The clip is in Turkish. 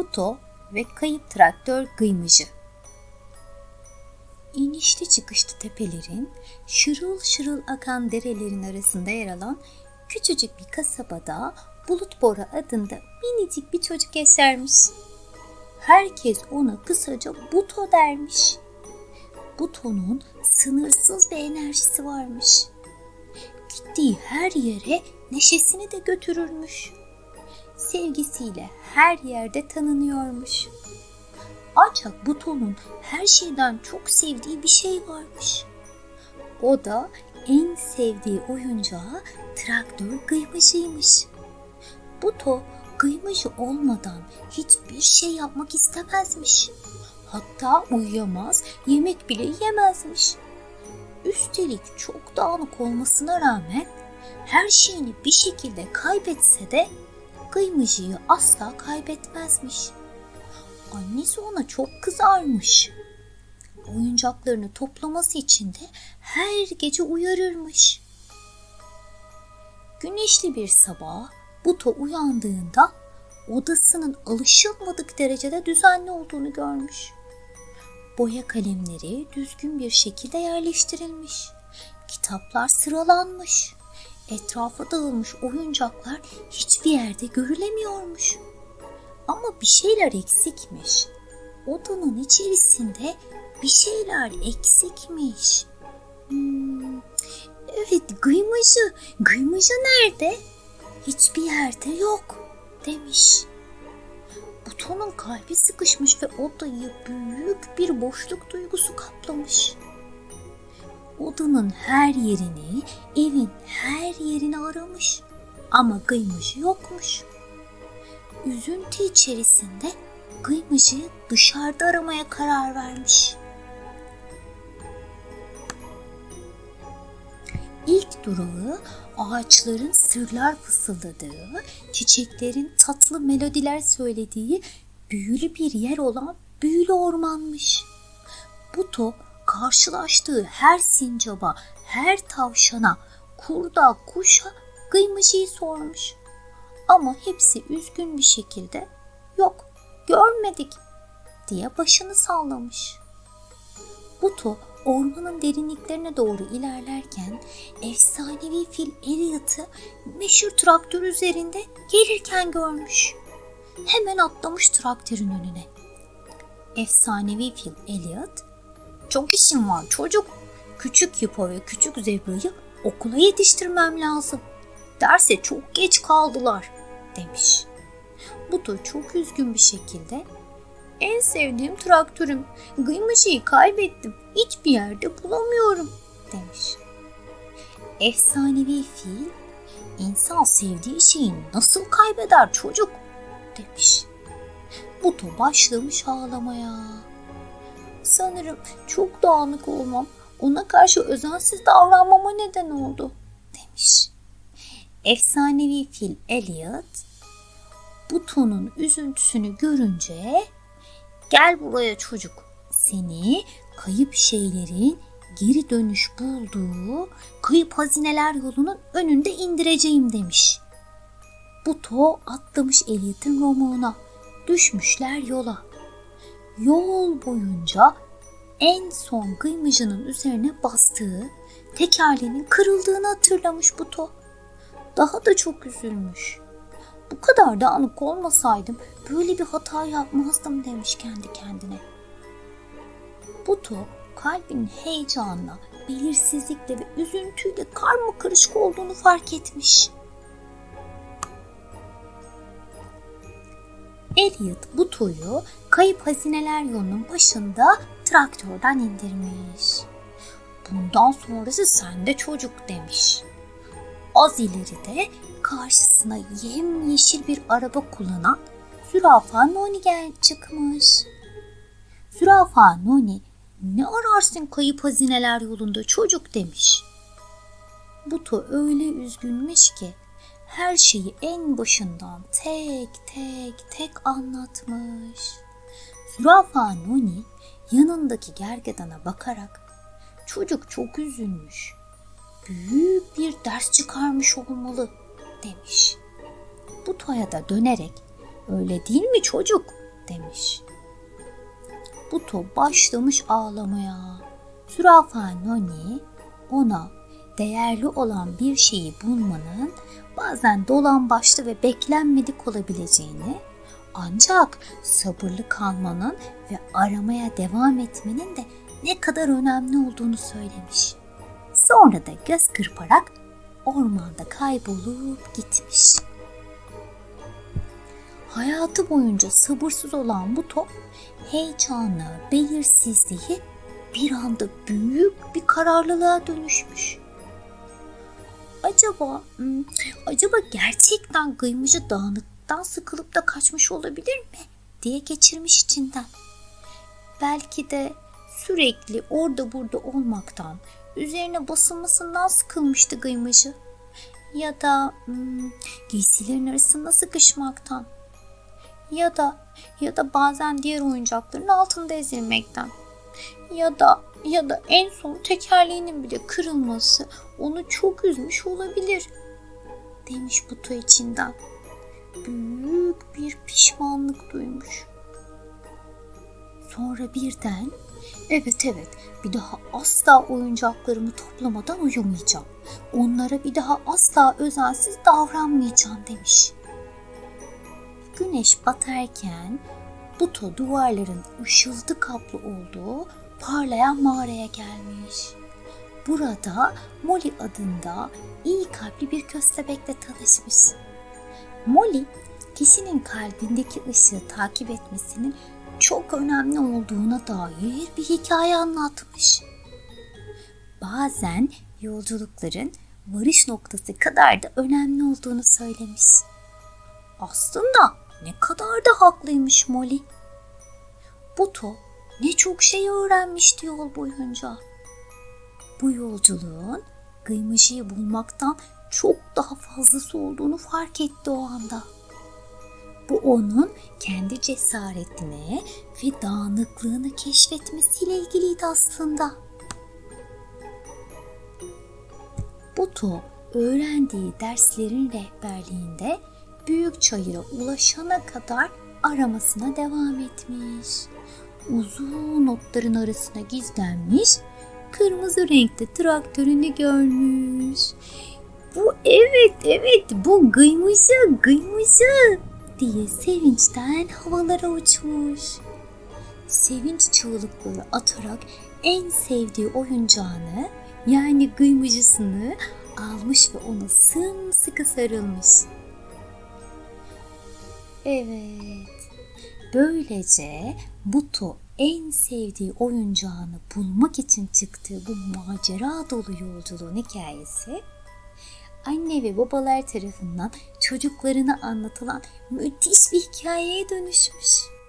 Puto ve kayıp traktör Gıymıcı. İnişli çıkışlı tepelerin, şırıl şırıl akan derelerin arasında yer alan küçücük bir kasabada Bulut Bora adında minicik bir çocuk yaşarmış. Herkes ona kısaca Buto dermiş. Buto'nun sınırsız bir enerjisi varmış. Gittiği her yere neşesini de götürürmüş. Sevgisiyle her yerde tanınıyormuş. Ancak Buto'nun her şeyden çok sevdiği bir şey varmış. O da en sevdiği oyuncağı traktör kıymacıymış. Buto kıymacı olmadan hiçbir şey yapmak istemezmiş. Hatta uyuyamaz, yemek bile yemezmiş. Üstelik çok dağınık olmasına rağmen her şeyini bir şekilde kaybetse de kıymacıyı asla kaybetmezmiş. Annesi ona çok kızarmış. Oyuncaklarını toplaması için de her gece uyarırmış. Güneşli bir sabah Buto uyandığında odasının alışılmadık derecede düzenli olduğunu görmüş. Boya kalemleri düzgün bir şekilde yerleştirilmiş. Kitaplar sıralanmış. Etrafa dağılmış oyuncaklar hiçbir yerde görülemiyormuş. Ama bir şeyler eksikmiş. Odanın içerisinde bir şeyler eksikmiş. Hmm, evet gıymacı, gıymacı nerede? Hiçbir yerde yok demiş. Butonun kalbi sıkışmış ve odayı büyük bir boşluk duygusu kaplamış. Odanın her yerini, evin her yerini aramış. Ama kıymacı yokmuş. Üzüntü içerisinde kıymacıyı dışarıda aramaya karar vermiş. İlk durağı ağaçların sırlar fısıldadığı, çiçeklerin tatlı melodiler söylediği büyülü bir yer olan büyülü ormanmış. Buto karşılaştığı her sincaba, her tavşana, kurda, kuşa kıymacıyı sormuş. Ama hepsi üzgün bir şekilde yok görmedik diye başını sallamış. Buto ormanın derinliklerine doğru ilerlerken efsanevi fil Elliot'ı meşhur traktör üzerinde gelirken görmüş. Hemen atlamış traktörün önüne. Efsanevi fil Elliot, çok işim var çocuk. Küçük Hipo ve küçük Zebra'yı okula yetiştirmem lazım. Derse çok geç kaldılar demiş. Buto çok üzgün bir şekilde en sevdiğim traktörüm. Gıymacıyı kaybettim. Hiçbir yerde bulamıyorum demiş. Efsanevi fil insan sevdiği şeyi nasıl kaybeder çocuk demiş. Buto başlamış ağlamaya. Sanırım çok dağınık olmam ona karşı özensiz davranmama neden oldu demiş. Efsanevi fil Elliot Buto'nun üzüntüsünü görünce Gel buraya çocuk. Seni kayıp şeylerin geri dönüş bulduğu kayıp hazineler yolunun önünde indireceğim demiş. Buto atlamış Elliot'ın romuğuna. Düşmüşler yola. Yol boyunca en son kıymacının üzerine bastığı tekerleğinin kırıldığını hatırlamış Buto. Daha da çok üzülmüş. Bu kadar dağınık olmasaydım böyle bir hata yapmazdım demiş kendi kendine. Buto kalbinin heyecanla, belirsizlikle ve üzüntüyle karma karışık olduğunu fark etmiş. Elliot Buto'yu kayıp hazineler yolunun başında traktörden indirmiş. Bundan sonrası sende çocuk demiş. Az ileride karşısına yemyeşil bir araba kullanan Zürafa Noni gel çıkmış. Zürafa Noni ne ararsın kayıp hazineler yolunda çocuk demiş. Buto öyle üzgünmüş ki her şeyi en başından tek tek tek anlatmış. Zürafa Noni yanındaki gergedana bakarak çocuk çok üzülmüş. Büyük bir ders çıkarmış olmalı demiş. Buto'ya da dönerek öyle değil mi çocuk demiş. Buto başlamış ağlamaya. Zürafa Noni ona değerli olan bir şeyi bulmanın bazen dolan başlı ve beklenmedik olabileceğini ancak sabırlı kalmanın ve aramaya devam etmenin de ne kadar önemli olduğunu söylemiş. Sonra da göz kırparak ormanda kaybolup gitmiş. Hayatı boyunca sabırsız olan bu top heyecanı, belirsizliği bir anda büyük bir kararlılığa dönüşmüş. Acaba, hmm, acaba gerçekten kıymacı dağınıktan sıkılıp da kaçmış olabilir mi? diye geçirmiş içinden. Belki de sürekli orada burada olmaktan, üzerine basılmasından sıkılmıştı kıymacı. Ya da hmm, giysilerin arasında sıkışmaktan. Ya da ya da bazen diğer oyuncakların altında ezilmekten. Ya da ya da en son tekerleğinin bile kırılması onu çok üzmüş olabilir. Demiş Buto içinden. Büyük bir pişmanlık duymuş. Sonra birden evet evet bir daha asla oyuncaklarımı toplamadan uyumayacağım. Onlara bir daha asla özensiz davranmayacağım demiş. Güneş batarken Buto duvarların ışıltı kaplı olduğu parlayan mağaraya gelmiş. Burada Molly adında iyi kalpli bir köstebekle tanışmış. Molly, kişinin kalbindeki ışığı takip etmesinin çok önemli olduğuna dair bir hikaye anlatmış. Bazen yolculukların varış noktası kadar da önemli olduğunu söylemiş. Aslında ne kadar da haklıymış Molly. Buto ne çok şey öğrenmişti yol boyunca. Bu yolculuğun kıymacıyı bulmaktan çok daha fazlası olduğunu fark etti o anda. Bu onun kendi cesaretini ve dağınıklığını keşfetmesiyle ilgiliydi aslında. Buto öğrendiği derslerin rehberliğinde büyük çayıra ulaşana kadar aramasına devam etmiş. Uzun otların arasına gizlenmiş, kırmızı renkte traktörünü görmüş. Bu evet evet bu gıymışı gıymışı diye sevinçten havalara uçmuş. Sevinç çığlıkları atarak en sevdiği oyuncağını yani gıymıcısını almış ve ona sımsıkı sarılmış. Evet. Böylece Buto en sevdiği oyuncağını bulmak için çıktığı bu macera dolu yolculuğun hikayesi anne ve babalar tarafından çocuklarına anlatılan müthiş bir hikayeye dönüşmüş.